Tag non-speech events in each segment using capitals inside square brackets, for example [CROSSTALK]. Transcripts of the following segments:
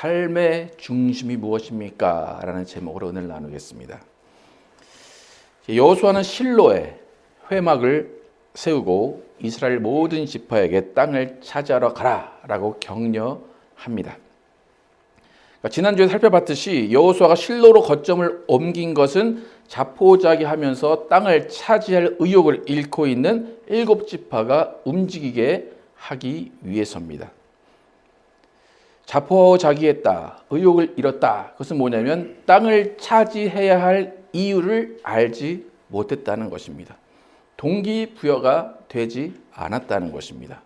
삶의 중심이 무엇입니까? 라는 제목으로 오늘 나누겠습니다. 여호수아는 실로에 회막을 세우고 이스라엘 모든 지파에게 땅을 차지하러 가라라고 격려합니다. 그러니까 지난주에 살펴봤듯이 여호수아가 실로로 거점을 옮긴 것은 자포자기하면서 땅을 차지할 의욕을 잃고 있는 일곱 지파가 움직이게 하기 위해서입니다. 자포자기했다, 의욕을 잃었다. 그것은 뭐냐면 땅을 차지해야 할 이유를 알지 못했다는 것입니다. 동기부여가 되지 않았다는 것입니다.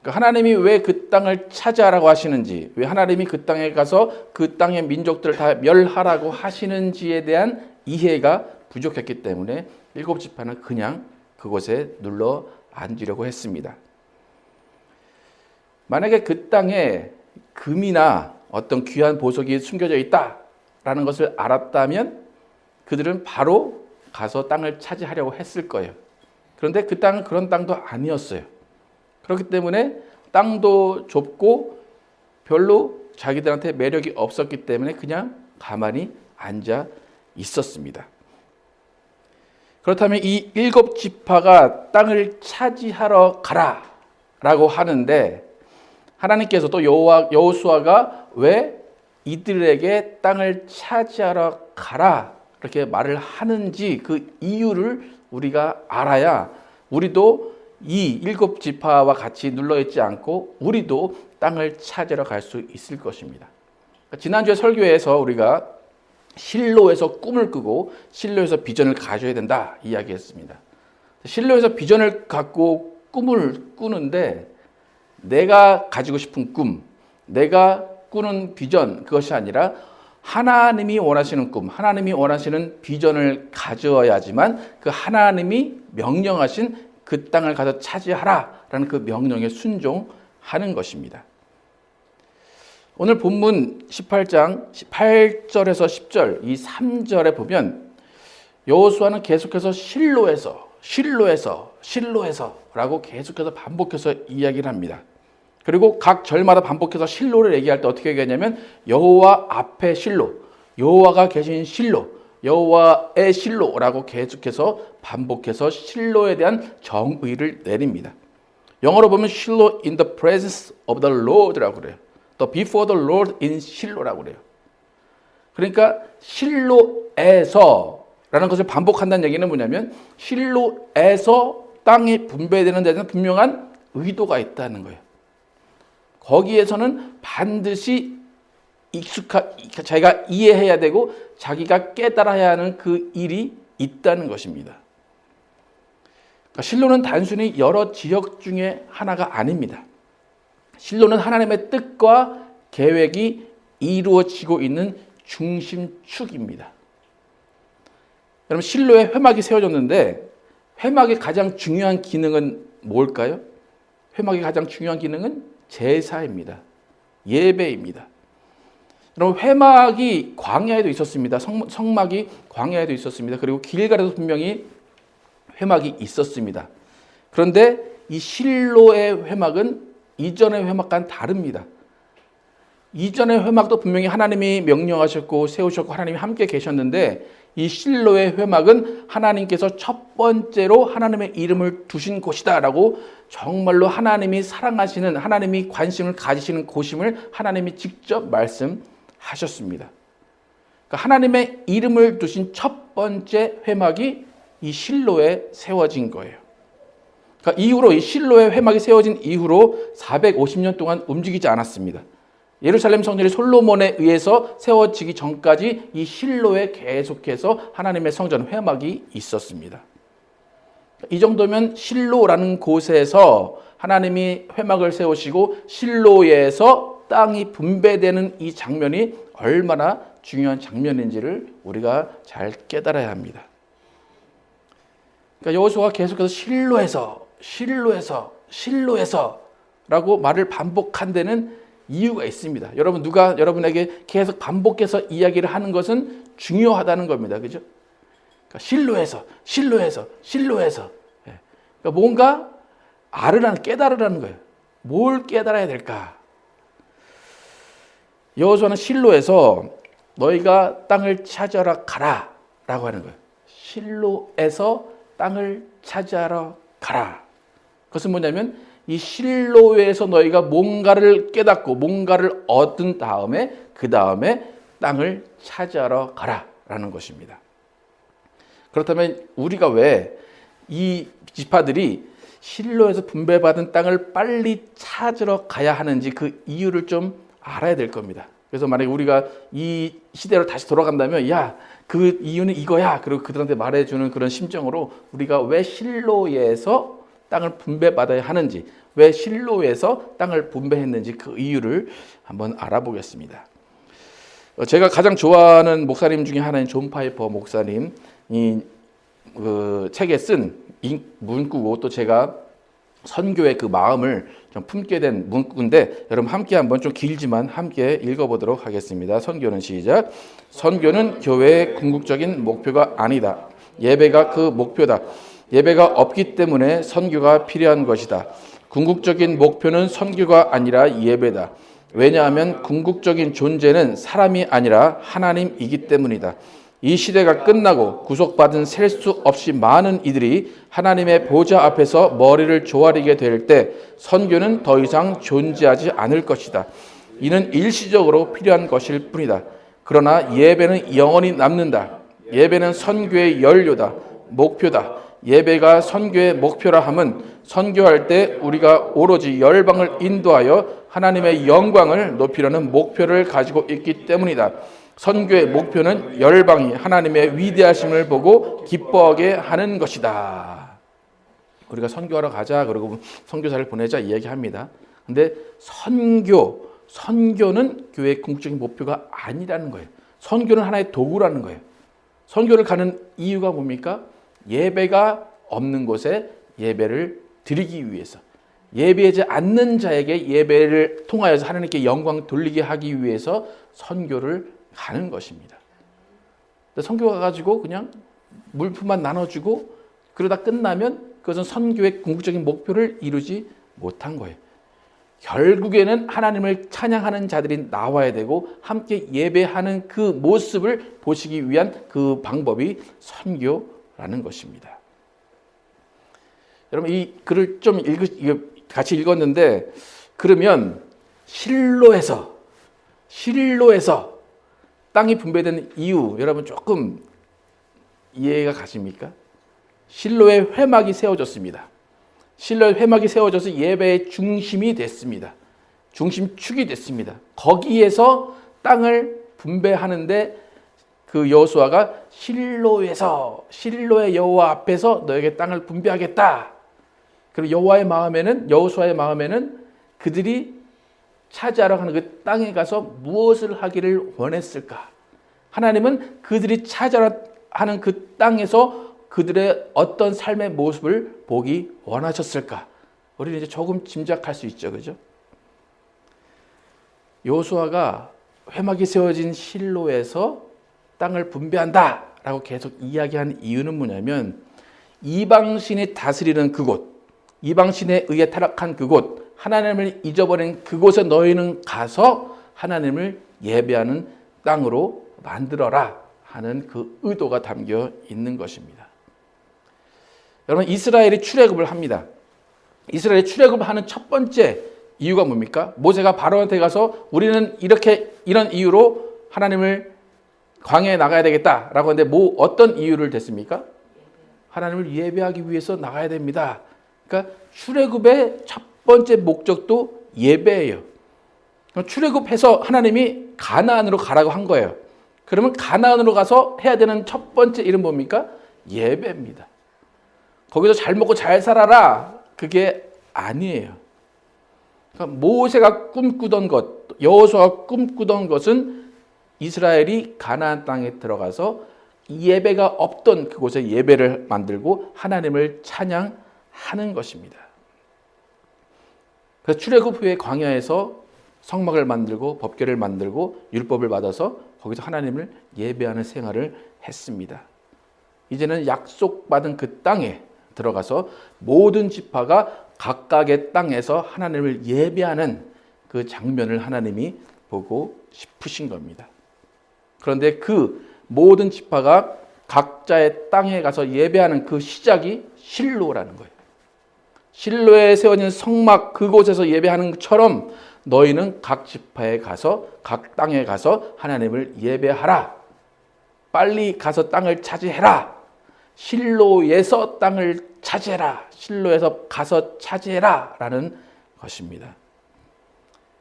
그러니까 하나님이 왜 그 땅을 차지하라고 하시는지, 왜 하나님이 그 땅에 가서 그 땅의 민족들을 다 멸하라고 하시는지에 대한 이해가 부족했기 때문에 일곱 지파는 그냥 그곳에 눌러 앉으려고 했습니다. 만약에 그 땅에 금이나 어떤 귀한 보석이 숨겨져 있다라는 것을 알았다면 그들은 바로 가서 땅을 차지하려고 했을 거예요. 그런데 그 땅은 그런 땅도 아니었어요. 그렇기 때문에 땅도 좁고 별로 자기들한테 매력이 없었기 때문에 그냥 가만히 앉아 있었습니다. 그렇다면 이 일곱 지파가 땅을 차지하러 가라 라고 하는데 하나님께서 또 여호와 여호수아가 왜 이들에게 땅을 차지하러 가라 이렇게 말을 하는지 그 이유를 우리가 알아야 우리도 이 일곱 지파와 같이 눌러 있지 않고 우리도 땅을 찾으러 갈 수 있을 것입니다. 지난주에 설교에서 우리가 실로에서 꿈을 꾸고 실로에서 비전을 가져야 된다 이야기했습니다. 실로에서 비전을 갖고 꿈을 꾸는데 내가 가지고 싶은 꿈, 내가 꾸는 비전 그것이 아니라 하나님이 원하시는 꿈, 하나님이 원하시는 비전을 가져야지만 그 하나님이 명령하신 그 땅을 가서 차지하라라는 그 명령에 순종하는 것입니다. 오늘 본문 18장 8절에서 10절 이 3절에 보면 여호수아는 계속해서 실로에서 실로에서 실로에서라고 계속해서 반복해서 이야기를 합니다. 그리고 각 절마다 반복해서 실로를 얘기할 때 어떻게 얘기하냐면 여호와 앞에 실로, 여호와가 계신 실로, 여호와의 실로라고 계속해서 반복해서 실로에 대한 정의를 내립니다. 영어로 보면 실로 in the presence of the Lord라고 그래요. The before the Lord in 실로라고 그래요. 그러니까 실로에서라는 것을 반복한다는 얘기는 뭐냐면 실로에서 땅이 분배되는 데는 분명한 의도가 있다는 거예요. 거기에서는 반드시 익숙하 자기가 이해해야 되고 자기가 깨달아야 하는 그 일이 있다는 것입니다. 그러니까 실로는 단순히 여러 지역 중에 하나가 아닙니다. 실로는 하나님의 뜻과 계획이 이루어지고 있는 중심축입니다. 여러분 실로에 회막이 세워졌는데 회막의 가장 중요한 기능은 뭘까요? 회막의 가장 중요한 기능은 제사입니다. 예배입니다. 여러분 회막이 광야에도 있었습니다. 성, 성막이 광야에도 있었습니다. 그리고 길갈에도 분명히 회막이 있었습니다. 그런데 이 실로의 회막은 이전의 회막과는 다릅니다. 이전의 회막도 분명히 하나님이 명령하셨고 세우셨고 하나님이 함께 계셨는데 이 실로의 회막은 하나님께서 첫 번째로 하나님의 이름을 두신 곳이다라고 정말로 하나님이 사랑하시는 하나님이 관심을 가지시는 곳임을 하나님이 직접 말씀하셨습니다. 그러니까 하나님의 이름을 두신 첫 번째 회막이 이 실로에 세워진 거예요. 그러니까 이후로 이 실로의 회막이 세워진 이후로 450년 동안 움직이지 않았습니다. 예루살렘 성전이 솔로몬에 의해서 세워지기 전까지 이 실로에 계속해서 하나님의 성전 회막이 있었습니다. 이 정도면 실로라는 곳에서 하나님이 회막을 세우시고 실로에서 땅이 분배되는 이 장면이 얼마나 중요한 장면인지를 우리가 잘 깨달아야 합니다. 그러니까 여호수아가 계속해서 실로에서 실로에서 실로에서라고 말을 반복한 데는 이유가 있습니다. 여러분 누가 여러분에게 계속 반복해서 이야기를 하는 것은 중요하다는 겁니다. 그죠? 그러니까 실로에서 실로에서 실로에서 예. 그러니까 뭔가 알으라는 깨달으라는 거예요. 뭘 깨달아야 될까? 여호수아는 실로에서 너희가 땅을 찾아라 가라 라고 하는 거예요. 실로에서 땅을 찾아라 가라. 그것은 뭐냐면 이 실로에서 너희가 뭔가를 깨닫고 뭔가를 얻은 다음에 그 다음에 땅을 찾아러 가라라는 것입니다. 그렇다면 우리가 왜 이 지파들이 실로에서 분배받은 땅을 빨리 찾으러 가야 하는지 그 이유를 좀 알아야 될 겁니다. 그래서 만약에 우리가 이 시대로 다시 돌아간다면 야, 그 이유는 이거야. 그리고 그들한테 말해주는 그런 심정으로 우리가 왜 실로에서 땅을 분배받아야 하는지, 왜 실로에서 땅을 분배했는지 그 이유를 한번 알아보겠습니다. 어, 제가 가장 좋아하는 목사님 중에 하나인 존 파이퍼 목사님 이 그 책에 쓴 문구고 또 제가 선교의 그 마음을 좀 품게 된 문구인데 여러분 함께 한번 좀 길지만 함께 읽어보도록 하겠습니다. 선교는 시작. 선교는 교회의 궁극적인 목표가 아니다. 예배가 그 목표다. 예배가 없기 때문에 선교가 필요한 것이다. 궁극적인 목표는 선교가 아니라 예배다. 왜냐하면 궁극적인 존재는 사람이 아니라 하나님이기 때문이다. 이 시대가 끝나고 구속받은 셀 수 없이 많은 이들이 하나님의 보좌 앞에서 머리를 조아리게 될 때 선교는 더 이상 존재하지 않을 것이다. 이는 일시적으로 필요한 것일 뿐이다. 그러나 예배는 영원히 남는다. 예배는 선교의 연료다. 목표다. 예배가 선교의 목표라 함은 선교할 때 우리가 오로지 열방을 인도하여 하나님의 영광을 높이려는 목표를 가지고 있기 때문이다. 선교의 목표는 열방이 하나님의 위대하심을 보고 기뻐하게 하는 것이다. 우리가 선교하러 가자 그러고 선교사를 보내자 이야기합니다. 근데 선교 선교는 교회의 궁극적인 목표가 아니라는 거예요. 선교는 하나의 도구라는 거예요. 선교를 가는 이유가 뭡니까? 예배가 없는 곳에 예배를 드리기 위해서 예배하지 않는 자에게 예배를 통하여서 하나님께 영광 돌리게 하기 위해서 선교를 가는 것입니다. 선교 가 가지고 그냥 물품만 나눠주고 그러다 끝나면 그것은 선교의 궁극적인 목표를 이루지 못한 거예요. 결국에는 하나님을 찬양하는 자들이 나와야 되고 함께 예배하는 그 모습을 보시기 위한 그 방법이 선교라는 것입니다. 여러분 이 글을 좀 읽, 같이 읽었는데 그러면 실로에서 실로에서 땅이 분배되는 이유 여러분 조금 이해가 가십니까? 실로의 회막이 세워졌습니다. 실로의 회막이 세워져서 예배의 중심이 됐습니다. 중심축이 됐습니다. 거기에서 땅을 분배하는데 그 여호수아가 실로에서 실로의 여호와 앞에서 너에게 땅을 분배하겠다. 그리고 여호와의 마음에는 여호수아의 마음에는 그들이 차지하러 가는 그 땅에 가서 무엇을 하기를 원했을까? 하나님은 그들이 차지하러 하는 그 땅에서 그들의 어떤 삶의 모습을 보기 원하셨을까? 우리는 이제 조금 짐작할 수 있죠. 그죠? 요수아가 회막이 세워진 실로에서 땅을 분배한다 라고 계속 이야기한 이유는 뭐냐면 이방신이 다스리는 그곳, 이방신에 의해 타락한 그곳, 하나님을 잊어버린 그곳에 너희는 가서 하나님을 예배하는 땅으로 만들어라 하는 그 의도가 담겨 있는 것입니다. 여러분 이스라엘이 출애굽을 합니다. 이스라엘이 출애굽을 하는 첫 번째 이유가 뭡니까? 모세가 바로한테 가서 우리는 이렇게 이런 이유로 하나님을 광야에 나가야 되겠다라고 하는데 뭐 어떤 이유를 댔습니까? 하나님을 예배하기 위해서 나가야 됩니다. 그러니까 출애굽의 첫 번째 목적도 예배예요. 출애굽해서 하나님이 가나안으로 가라고 한 거예요. 그러면 가나안으로 가서 해야 되는 첫 번째 일은 뭡니까? 예배입니다. 거기서 잘 먹고 잘 살아라. 그게 아니에요. 그러니까 모세가 꿈꾸던 것, 여호수아가 꿈꾸던 것은 이스라엘이 가나안 땅에 들어가서 예배가 없던 그곳에 예배를 만들고 하나님을 찬양하는 것입니다. 그래서 출애굽 후에 광야에서 성막을 만들고 법궤를 만들고 율법을 받아서 거기서 하나님을 예배하는 생활을 했습니다. 이제는 약속받은 그 땅에 들어가서 모든 지파가 각각의 땅에서 하나님을 예배하는 그 장면을 하나님이 보고 싶으신 겁니다. 그런데 그 모든 지파가 각자의 땅에 가서 예배하는 그 시작이 실로라는 거예요. 실로에 세워진 성막 그곳에서 예배하는 것처럼 너희는 각 지파에 가서 각 땅에 가서 하나님을 예배하라. 빨리 가서 땅을 차지해라. 실로에서 땅을 차지해라. 실로에서 가서 차지해라. 라는 것입니다.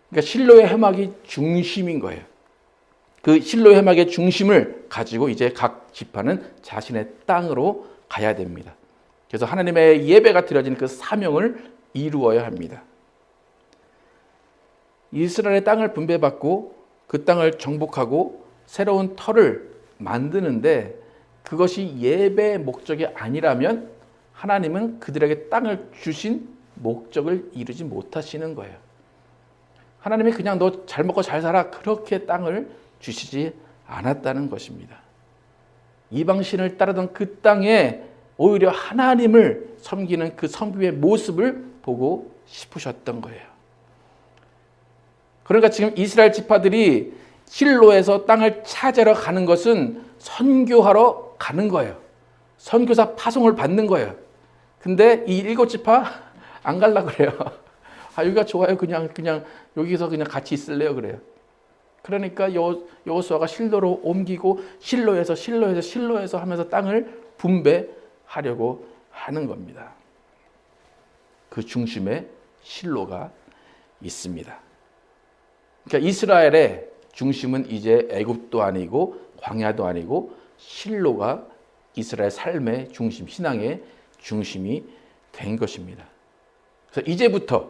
그러니까 실로의 해막이 중심인 거예요. 그 실로의 해막의 중심을 가지고 이제 각 지파는 자신의 땅으로 가야 됩니다. 그래서 하나님의 예배가 드려진 그 사명을 이루어야 합니다. 이스라엘의 땅을 분배받고 그 땅을 정복하고 새로운 터를 만드는데 그것이 예배의 목적이 아니라면 하나님은 그들에게 땅을 주신 목적을 이루지 못하시는 거예요. 하나님이 그냥 너 잘 먹고 잘 살아 그렇게 땅을 주시지 않았다는 것입니다. 이방신을 따르던 그 땅에 오히려 하나님을 섬기는 그 섬기의 모습을 보고 싶으셨던 거예요. 그러니까 지금 이스라엘 지파들이 실로에서 땅을 찾으러 가는 것은 선교하러 가는 거예요. 선교사 파송을 받는 거예요. 근데 이 일곱 지파 [LAUGHS] 안 갈라 그래요. [LAUGHS] 아 여기가 좋아요. 그냥 그냥 여기서 그냥 같이 있을래요. 그래요. 그러니까 여 여호수아가 실로로 옮기고 실로에서 실로에서 실로에서 하면서 땅을 분배 하려고 하는 겁니다. 그 중심에 실로가 있습니다. 그러니까 이스라엘의 중심은 이제 애굽도 아니고 광야도 아니고 실로가 이스라엘 삶의 중심, 신앙의 중심이 된 것입니다. 그래서 이제부터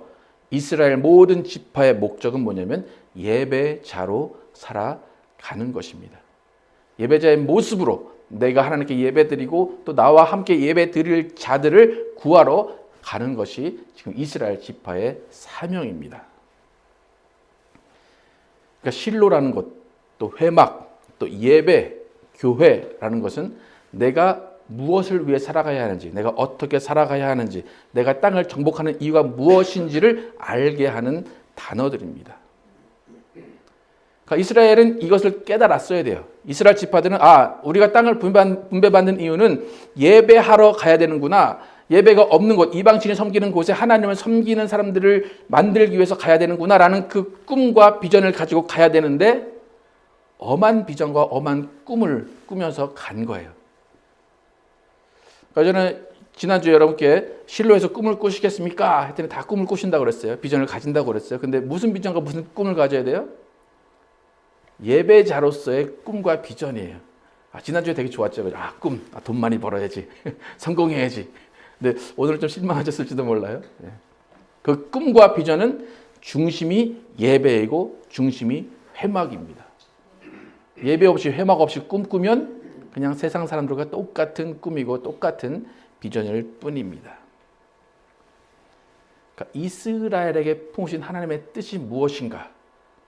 이스라엘 모든 지파의 목적은 뭐냐면 예배자로 살아가는 것입니다. 예배자의 모습으로 내가 하나님께 예배드리고 또 나와 함께 예배드릴 자들을 구하러 가는 것이 지금 이스라엘 지파의 사명입니다. 그러니까 실로라는 것, 또 회막, 또 예배, 교회라는 것은 내가 무엇을 위해 살아가야 하는지, 내가 어떻게 살아가야 하는지, 내가 땅을 정복하는 이유가 무엇인지를 알게 하는 단어들입니다. 그러니까 이스라엘은 이것을 깨달았어야 돼요. 이스라엘 지파들은 아, 우리가 땅을 분배받는 이유는 예배하러 가야 되는구나. 예배가 없는 곳, 이방신이 섬기는 곳에 하나님을 섬기는 사람들을 만들기 위해서 가야 되는구나라는 그 꿈과 비전을 가지고 가야 되는데 엄한 비전과 엄한 꿈을 꾸면서 간 거예요. 그러니까 저는 지난주에 여러분께 실로에서 꿈을 꾸시겠습니까? 했더니 다 꿈을 꾸신다고 그랬어요. 비전을 가진다고 그랬어요. 근데 무슨 비전과 무슨 꿈을 가져야 돼요? 예배자로서의 꿈과 비전이에요. 아, 지난주에 되게 좋았죠. 아, 꿈. 아, 돈 많이 벌어야지. [LAUGHS] 성공해야지. 근데 오늘 좀 실망하셨을지도 몰라요. 예. 그 꿈과 비전은 중심이 예배이고 중심이 회막입니다. 예배 없이 회막 없이 꿈꾸면 그냥 세상 사람들과 똑같은 꿈이고 똑같은 비전일 뿐입니다. 그러니까 이스라엘에게 품으신 하나님의 뜻이 무엇인가?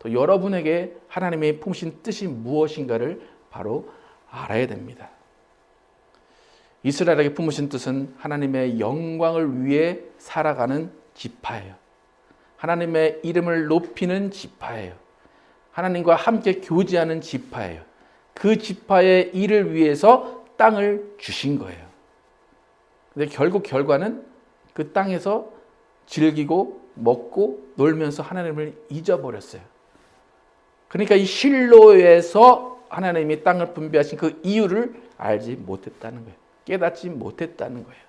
또 여러분에게 하나님의 품으신 뜻이 무엇인가를 바로 알아야 됩니다. 이스라엘에게 품으신 뜻은 하나님의 영광을 위해 살아가는 지파예요. 하나님의 이름을 높이는 지파예요. 하나님과 함께 교제하는 지파예요. 그 지파의 일을 위해서 땅을 주신 거예요. 근데 결국 결과는 그 땅에서 즐기고 먹고 놀면서 하나님을 잊어버렸어요. 그러니까 이 실로에서 하나님이 땅을 분배하신 그 이유를 알지 못했다는 거예요. 깨닫지 못했다는 거예요.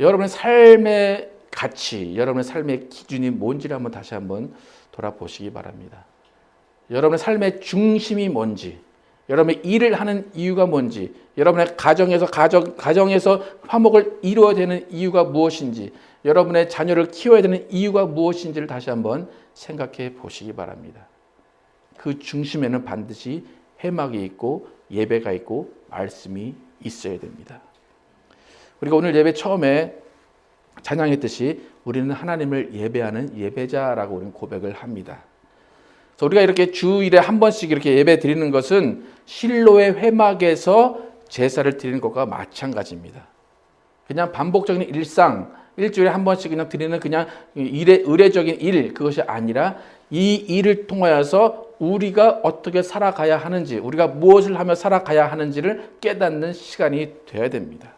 여러분의 삶의 가치, 여러분의 삶의 기준이 뭔지를 한번 다시 한번 돌아보시기 바랍니다. 여러분의 삶의 중심이 뭔지, 여러분의 일을 하는 이유가 뭔지, 여러분의 가정에서 가정 가정에서 화목을 이루어야 되는 이유가 무엇인지, 여러분의 자녀를 키워야 되는 이유가 무엇인지를 다시 한번 생각해 보시기 바랍니다. 그 중심에는 반드시 해막이 있고 예배가 있고 말씀이 있어야 됩니다. 우리가 오늘 예배 처음에 찬양했듯이 우리는 하나님을 예배하는 예배자라고 우리는 고백을 합니다. 그래서 우리가 이렇게 주일에 한 번씩 이렇게 예배 드리는 것은 실로의 회막에서 제사를 드리는 것과 마찬가지입니다. 그냥 반복적인 일상, 일주일에 한 번씩 그냥 드리는 그냥 일의 의례적인 일 그것이 아니라 이 일을 통하여서 우리가 어떻게 살아가야 하는지, 우리가 무엇을 하며 살아가야 하는지를 깨닫는 시간이 되어야 됩니다.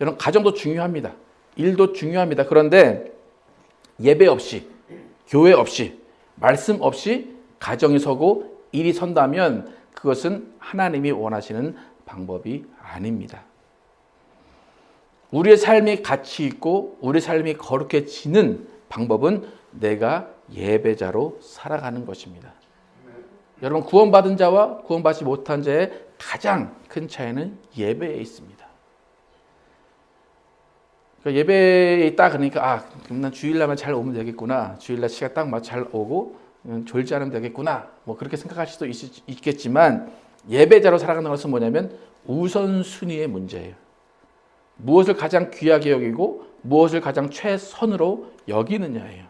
여러분 가정도 중요합니다. 일도 중요합니다. 그런데 예배 없이, 교회 없이, 말씀 없이 가정이 서고 일이 선다면 그것은 하나님이 원하시는 방법이 아닙니다. 우리의 삶이 가치 있고 우리 삶이 거룩해지는 방법은 내가 예배자로 살아가는 것입니다. 여러분 구원받은 자와 구원받지 못한 자의 가장 큰 차이는 예배에 있습니다. 그러니까 예배에 있다 그러니까 아 그럼 난 주일날만 잘 오면 되겠구나 주일날 시간 딱 맞춰 잘 오고 음, 졸지 않으면 되겠구나 뭐 그렇게 생각할 수도 있, 있겠지만 예배자로 살아가는 것은 뭐냐면 우선순위의 문제예요. 무엇을 가장 귀하게 여기고 무엇을 가장 최선으로 여기느냐예요.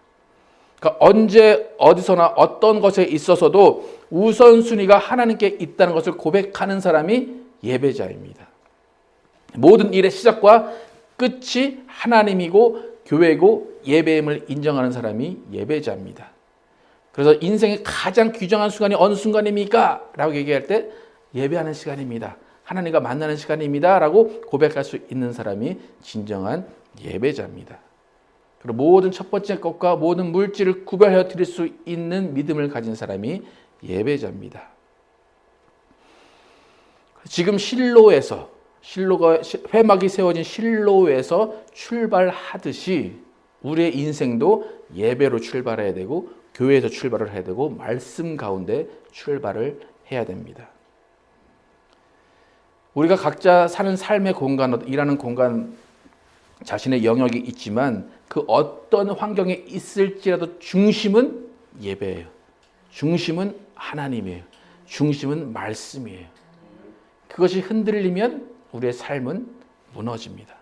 그러니까 언제 어디서나 어떤 것에 있어서도 우선순위가 하나님께 있다는 것을 고백하는 사람이 예배자입니다. 모든 일의 시작과 끝이 하나님이고 교회고 예배임을 인정하는 사람이 예배자입니다. 그래서 인생의 가장 귀중한 순간이 어느 순간입니까? 라고 얘기할 때 예배하는 시간입니다. 하나님과 만나는 시간입니다. 라고 고백할 수 있는 사람이 진정한 예배자입니다. 그리고 모든 첫 번째 것과 모든 물질을 구별해 드릴 수 있는 믿음을 가진 사람이 예배자입니다. 지금 실로에서 실로가 회막이 세워진 실로에서 출발하듯이 우리의 인생도 예배로 출발해야 되고 교회에서 출발을 해야 되고 말씀 가운데 출발을 해야 됩니다. 우리가 각자 사는 삶의 공간, 일하는 공간, 자신의 영역이 있지만 그 어떤 환경에 있을지라도 중심은 예배예요. 중심은 하나님이에요. 중심은 말씀이에요. 그것이 흔들리면 우리의 삶은 무너집니다.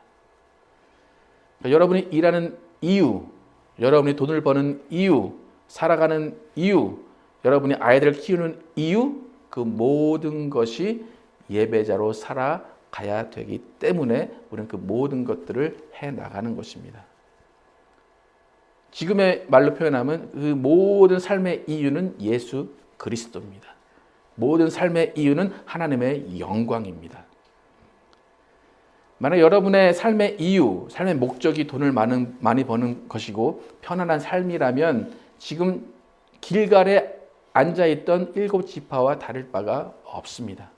그러니까 여러분이 일하는 이유, 여러분이 돈을 버는 이유, 살아가는 이유, 여러분이 아이들을 키우는 이유, 그 모든 것이 예배자로 살아가야 되기 때문에 우리는 그 모든 것들을 해 나가는 것입니다. 지금의 말로 표현하면 그 모든 삶의 이유는 예수 그리스도입니다. 모든 삶의 이유는 하나님의 영광입니다. 만약 여러분의 삶의 이유, 삶의 목적이 돈을 많은, 많이 버는 것이고 편안한 삶이라면 지금 길갈에 앉아 있던 일곱 지파와 다를 바가 없습니다.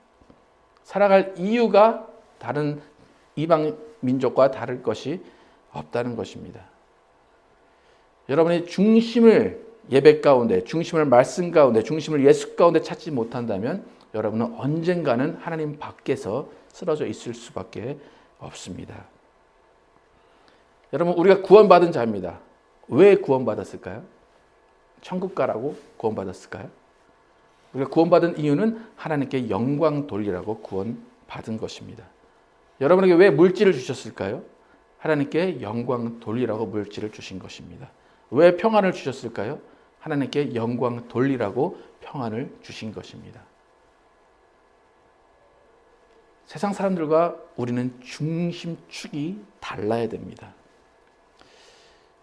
살아갈 이유가 다른 이방 민족과 다를 것이 없다는 것입니다. 여러분이 중심을 예배 가운데, 중심을 말씀 가운데, 중심을 예수 가운데 찾지 못한다면 여러분은 언젠가는 하나님 밖에서 쓰러져 있을 수밖에 없습니다. 여러분, 우리가 구원받은 자입니다. 왜 구원받았을까요? 천국 가라고 구원받았을까요? 우리가 구원받은 이유는 하나님께 영광 돌리라고 구원받은 것입니다. 여러분에게 왜 물질을 주셨을까요? 하나님께 영광 돌리라고 물질을 주신 것입니다. 왜 평안을 주셨을까요? 하나님께 영광 돌리라고 평안을 주신 것입니다. 세상 사람들과 우리는 중심축이 달라야 됩니다.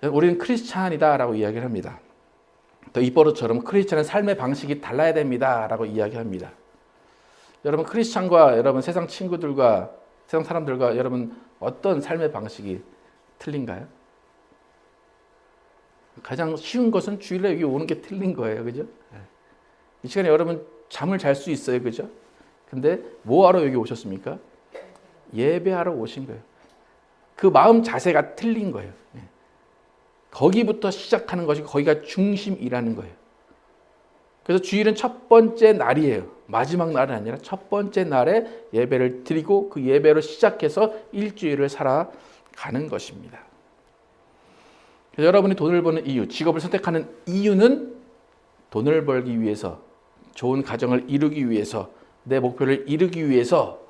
우리는 크리스찬이다라고 이야기를 합니다. 또 입버릇처럼 크리스찬의 삶의 방식이 달라야 됩니다라고 이야기합니다. 여러분 크리스찬과 여러분 세상 친구들과 세상 사람들과 여러분 어떤 삶의 방식이 틀린가요? 가장 쉬운 것은 주일에 여기 오는 게 틀린 거예요. 그죠? 이 시간에 여러분 잠을 잘 수 있어요. 그죠? 근데 뭐 하러 여기 오셨습니까? 예배하러 오신 거예요. 그 마음 자세가 틀린 거예요. 거기부터 시작하는 것이 거기가 중심이라는 거예요. 그래서 주일은 첫 번째 날이에요. 마지막 날은 아니라 첫 번째 날에 예배를 드리고 그 예배로 시작해서 일주일을 살아가는 것입니다. 여러분이 돈을 버는 이유, 직업을 선택하는 이유는 돈을 벌기 위해서, 좋은 가정을 이루기 위해서, 내 목표를 이루기 위해서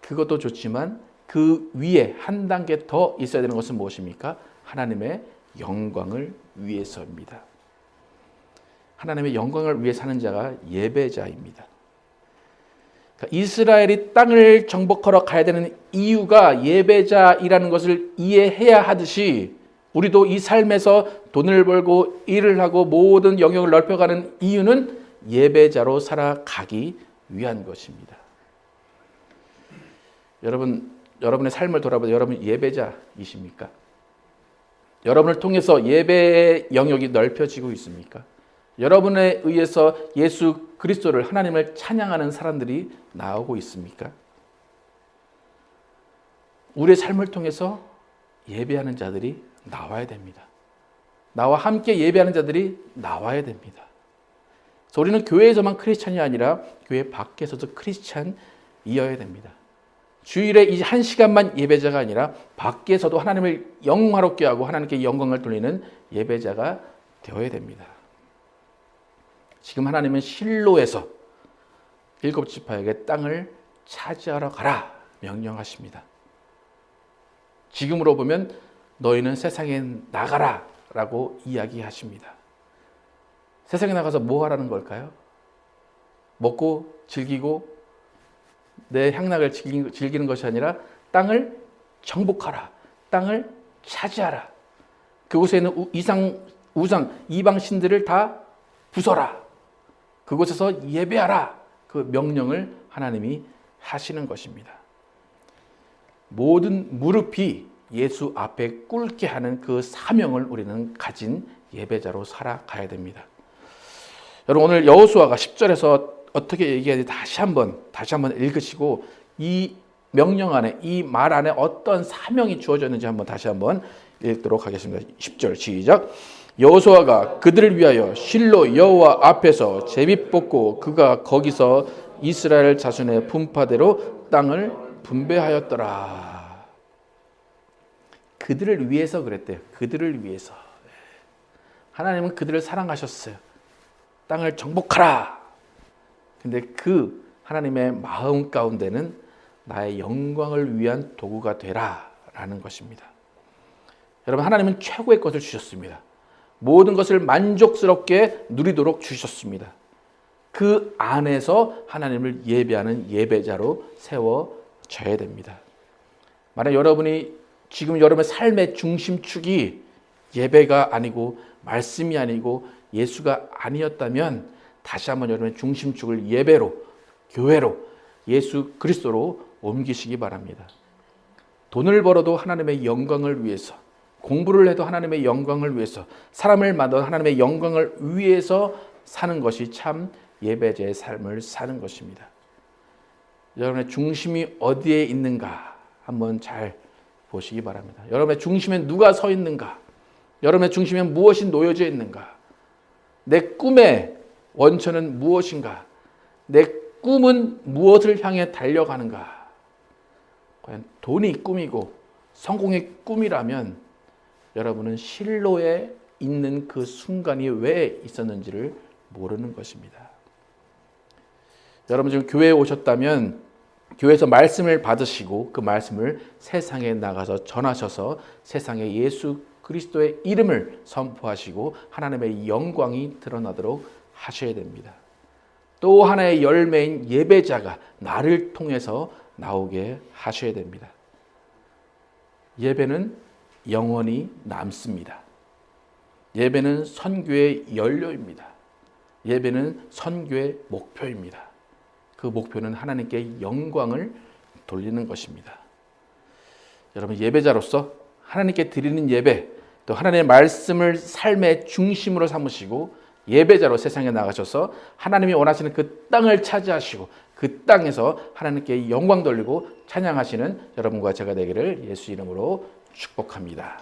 그것도 좋지만 그 위에 한 단계 더 있어야 되는 것은 무엇입니까? 하나님의 영광을 위해서입니다. 하나님의 영광을 위해 사는 자가 예배자입니다. 그러니까 이스라엘이 땅을 정복하러 가야 되는 이유가 예배자이라는 것을 이해해야 하듯이 우리도 이 삶에서 돈을 벌고 일을 하고 모든 영역을 넓혀가는 이유는 예배자로 살아가기 위한 것입니다. 여러분, 여러분의 삶을 돌아보면 여러분 예배자이십니까? 여러분을 통해서 예배의 영역이 넓혀지고 있습니까? 여러분에 의해서 예수 그리스도를 하나님을 찬양하는 사람들이 나오고 있습니까? 우리의 삶을 통해서 예배하는 자들이 나와야 됩니다. 나와 함께 예배하는 자들이 나와야 됩니다. 그래서 우리는 교회에서만 크리스찬이 아니라 교회 밖에서도 크리스찬이어야 됩니다. 주일에 이 한 시간만 예배자가 아니라 밖에서도 하나님을 영화롭게 하고 하나님께 영광을 돌리는 예배자가 되어야 됩니다. 지금 하나님은 실로에서 일곱 지파에게 땅을 차지하러 가라 명령하십니다. 지금으로 보면 너희는 세상에 나가라 라고 이야기하십니다. 세상에 나가서 뭐 하라는 걸까요? 먹고 즐기고 내 향락을 즐기는 것이 아니라 땅을 정복하라. 땅을 차지하라. 그곳에 있는 이상 우상 이방 신들을 다 부숴라. 그곳에서 예배하라. 그 명령을 하나님이 하시는 것입니다. 모든 무릎이 예수 앞에 꿇게 하는 그 사명을 우리는 가진 예배자로 살아가야 됩니다. 여러분 오늘 여호수아가 10절에서 어떻게 얘기하지 다시 한번 다시 한번 읽으시고 이 명령 안에 이 말 안에 어떤 사명이 주어졌는지 한번 다시 한번 읽도록 하겠습니다. 10절 시작. 여호수아가 그들을 위하여 실로 여호와 앞에서 제비 뽑고 그가 거기서 이스라엘 자손의 분파대로 땅을 분배하였더라. 그들을 위해서 그랬대요. 그들을 위해서. 하나님은 그들을 사랑하셨어요. 땅을 정복하라. 근데 그 하나님의 마음 가운데는 나의 영광을 위한 도구가 되라라는 것입니다. 여러분 하나님은 최고의 것을 주셨습니다. 모든 것을 만족스럽게 누리도록 주셨습니다. 그 안에서 하나님을 예배하는 예배자로 세워져야 됩니다. 만약 여러분이 지금 여러분의 삶의 중심축이 예배가 아니고 말씀이 아니고 예수가 아니었다면 다시 한번 여러분의 중심축을 예배로 교회로 예수 그리스도로 옮기시기 바랍니다. 돈을 벌어도 하나님의 영광을 위해서 공부를 해도 하나님의 영광을 위해서 사람을 만나도 하나님의 영광을 위해서 사는 것이 참 예배자의 삶을 사는 것입니다. 여러분의 중심이 어디에 있는가 한번 잘 보시기 바랍니다. 여러분의 중심에 누가 서 있는가? 여러분의 중심에 무엇이 놓여져 있는가? 내 꿈의 원천은 무엇인가? 내 꿈은 무엇을 향해 달려가는가? 과연 돈이 꿈이고 성공의 꿈이라면 여러분은 실로에 있는 그 순간이 왜 있었는지를 모르는 것입니다. 여러분 지금 교회에 오셨다면 교회에서 말씀을 받으시고 그 말씀을 세상에 나가서 전하셔서 세상에 예수 그리스도의 이름을 선포하시고 하나님의 영광이 드러나도록 하셔야 됩니다. 또 하나의 열매인 예배자가 나를 통해서 나오게 하셔야 됩니다. 예배는 영원히 남습니다. 예배는 선교의 연료입니다. 예배는 선교의 목표입니다. 그 목표는 하나님께 영광을 돌리는 것입니다. 여러분 예배자로서 하나님께 드리는 예배, 또 하나님의 말씀을 삶의 중심으로 삼으시고 예배자로 세상에 나가셔서 하나님이 원하시는 그 땅을 차지하시고 그 땅에서 하나님께 영광 돌리고 찬양하시는 여러분과 제가 되기를 예수 이름으로 축복합니다.